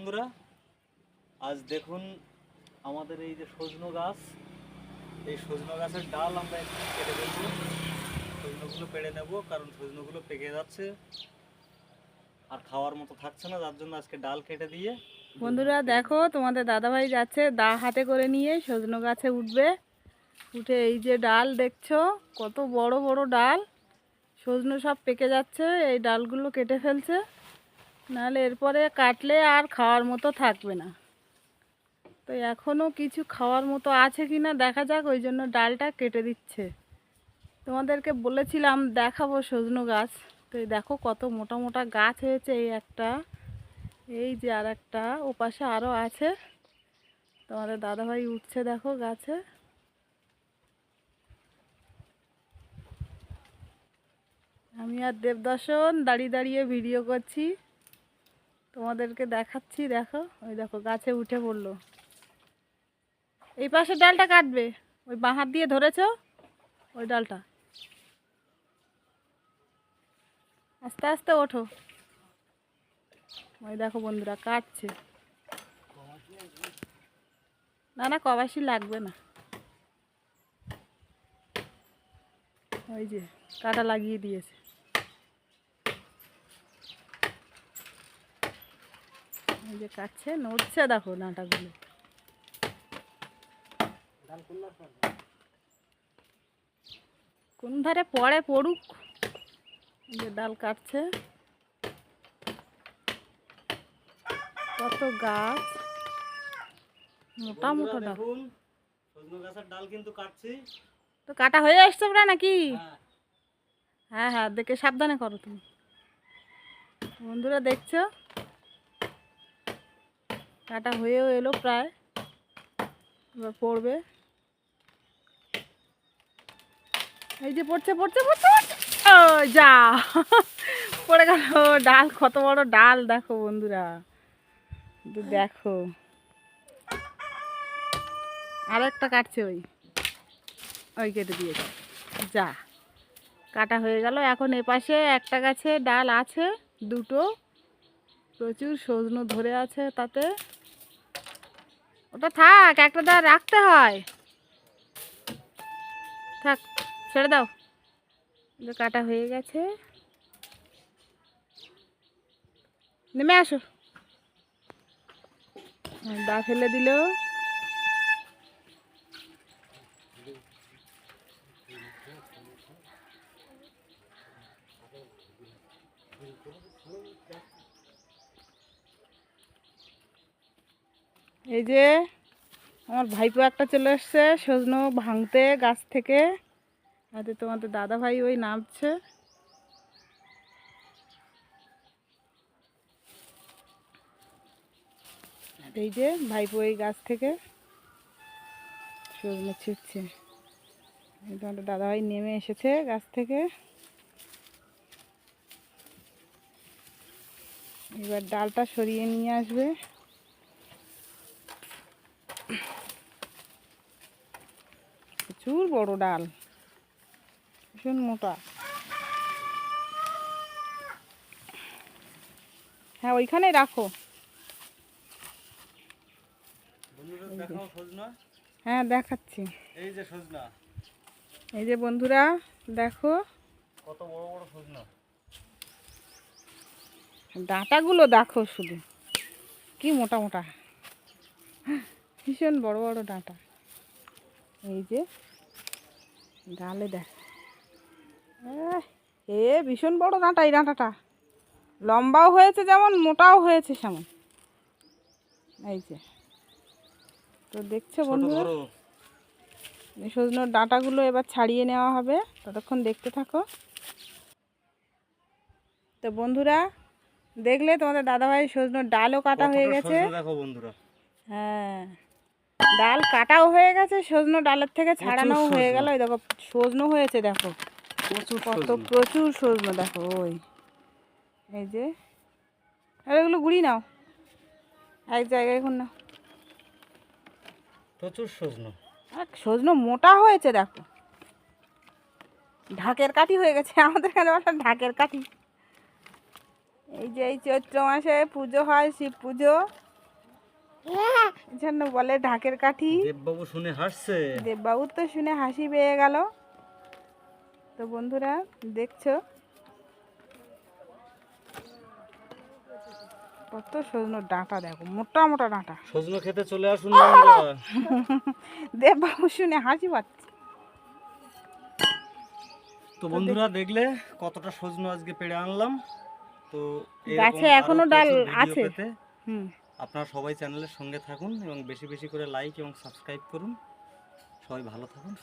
বন্ধুরা, আজ দেখুন আমাদের এই যে সজনো গাছ। এই সজনো গাছের ডাল আমরা কেটে ফেলব। সজনোগুলো পেড়ে নেব, কারণ সজনোগুলো পেকে যাচ্ছে। আর খাওয়ার মতো থাকছে না, যার জন্য আজকে ডাল কেটে দিয়ে। বন্ধুরা, দেখো, তোমাদের দাদাভাই যাচ্ছে দা হাতে করে নিয়ে সজনো গাছে উঠবে। উঠে এই যে ডাল দেখছ, কত বড় বড় ডাল। সজনো সব পেকে যাচ্ছে, এই ডালগুলো কেটে ফেলছে। নাহলে এরপরে কাটলে আর খাওয়ার মতো থাকবে না। তো এখনও কিছু খাওয়ার মতো আছে কি না দেখা যাক, ওই জন্য ডালটা কেটে দিচ্ছে। তোমাদেরকে বলেছিলাম দেখাবো সজনো গাছ। তো এই দেখো কত মোটা মোটা গাছ হয়েছে এই একটা। এই যে আর একটা ওপাশে আরও আছে। তোমাদের দাদাভাই উঠছে দেখো গাছে। আমি আর দেবদর্শন দাঁড়িয়ে দাঁড়িয়ে ভিডিও করছি। তোমাদেরকে দেখাচ্ছি, দেখো। ওই দেখো, গাছে উঠে পড়ল। এই পাশে ডালটা কাটবে। ওই বাঁ হাত দিয়ে ধরেছো, ওই ডালটা। আস্তে আস্তে ওঠো। ওই দেখো বন্ধুরা, কাটছে। না না, কবাসি লাগবে না। ওই যে, কাটা লাগিয়ে দিয়েছে। যে কাটছে নড়ছে দেখো ডাঁটাগুলো। কোন ধারে পড়ে পড়ুক যে ডাল কাটছে। কত গাছ। মোটা মোটা ডাল। দেখুন গাছের ডাল কিন্তু কাটছি। তো কাটা হয়ে আসছে প্রায় নাকি? হ্যাঁ। হ্যাঁ হ্যাঁ দেখে সাবধানে করো তুমি। বন্ধুরা দেখছ? কাটা হয়েও এলো প্রায়। এবার পড়বে। এই যে পড়ছে পড়ছে পড়ছে। ও যা। পড়ে গেল ডাল, কত বড় ডাল, দেখো বন্ধুরা। দেখো। আর একটা কাটছে ওই। ওই কেটে দিয়েছে। যা। কাটা হয়ে গেল। এখন এপাশে একটা গাছে ডাল আছে, দুটো। প্রচুর সজনো ধরে আছে তাতে। ওটা থাক, একটা দা রাখতে হয়। থাক, ছেড়ে দাও। কাটা হয়ে গেছে। নেমে আসো। দা ফেলে দিল। এই যে আমার ভাইপো একটা চলে এসছে, সজনো ভাঙতে গাছ থেকে। হাতে তোমাদের দাদা ভাই ওই নামছে। এই যে ভাইপো ওই গাছ থেকে সজনো ছিটছে। এই তোমাদের দাদা ভাই নেমে এসেছে গাছ থেকে। এবার ডালটা সরিয়ে নিয়ে আসবে। প্রচুর বড় ডাল। ভীষণ মোটা। হ্যাঁ ওইখানে রাখো। হ্যাঁ দেখাচ্ছি। এই যে সজনা। এই যে বন্ধুরা দেখো। কত বড় বড় সজনা। ডাঁটাগুলো দেখো শুধু। কি মোটা মোটা। ভীষণ বড় বড় ডাঁটা। এই যে ডালে দেখ। এ ভীষণ বড় ডাঁটা এই ডাঁটাটা। লম্বাও হয়েছে যেমন মোটাও হয়েছে সেমন। এই যে। তো দেখছ বন্ধুরা সজনোর ডাঁটাগুলো এবার ছাড়িয়ে নেওয়া হবে। ততক্ষণ দেখতে থাকো। তো বন্ধুরা দেখলে তোমাদের দাদাভাই সজনোর ডালও কাটা হয়ে গেছে। দেখো বন্ধুরা। হ্যাঁ। ডাল কাটাও হয়ে গেছে সজনো ডালের থেকে ছাড়ানোও হয়ে। গেল। দেখো সজনো হয়েছে দেখো। প্রচুর কত প্রচুর সজনো দেখো ওই। এই যে। আর এগুলো গুড়ি নাও। এক জায়গায় এখন নাও। প্রচুর সজনো। সজনো মোটা হয়েছে দেখো। ঢাকের কাঠি হয়ে গেছে আমাদের এখানে বলে ঢাকের কাঠি। এই যে এই চৈত্র মাসে পুজো হয় শিব পুজো। জন্য বলে ঢাকের কাঠি। দেববাবু শুনে হাসছে। দেববাবুর তো শুনে হাসি পেয়ে গেল। তো বন্ধুরা দেখছ? কত সজনোর ডাঁটা দেখো মোটা মোটা ডাঁটা। সজনো খেতে চলে আসুন দেববাবু শুনে হাসি পাচ্ছে। তো বন্ধুরা দেখলে কতটা সজনো আজকে পেড়ে আনলাম। তো গাছে এখনও ডাল আছে। হুম। আপনারা সবাই চ্যানেলের সঙ্গে থাকুন এবং বেশি বেশি করে লাইক এবং সাবস্ক্রাইব করুন। সবাই ভালো থাকুন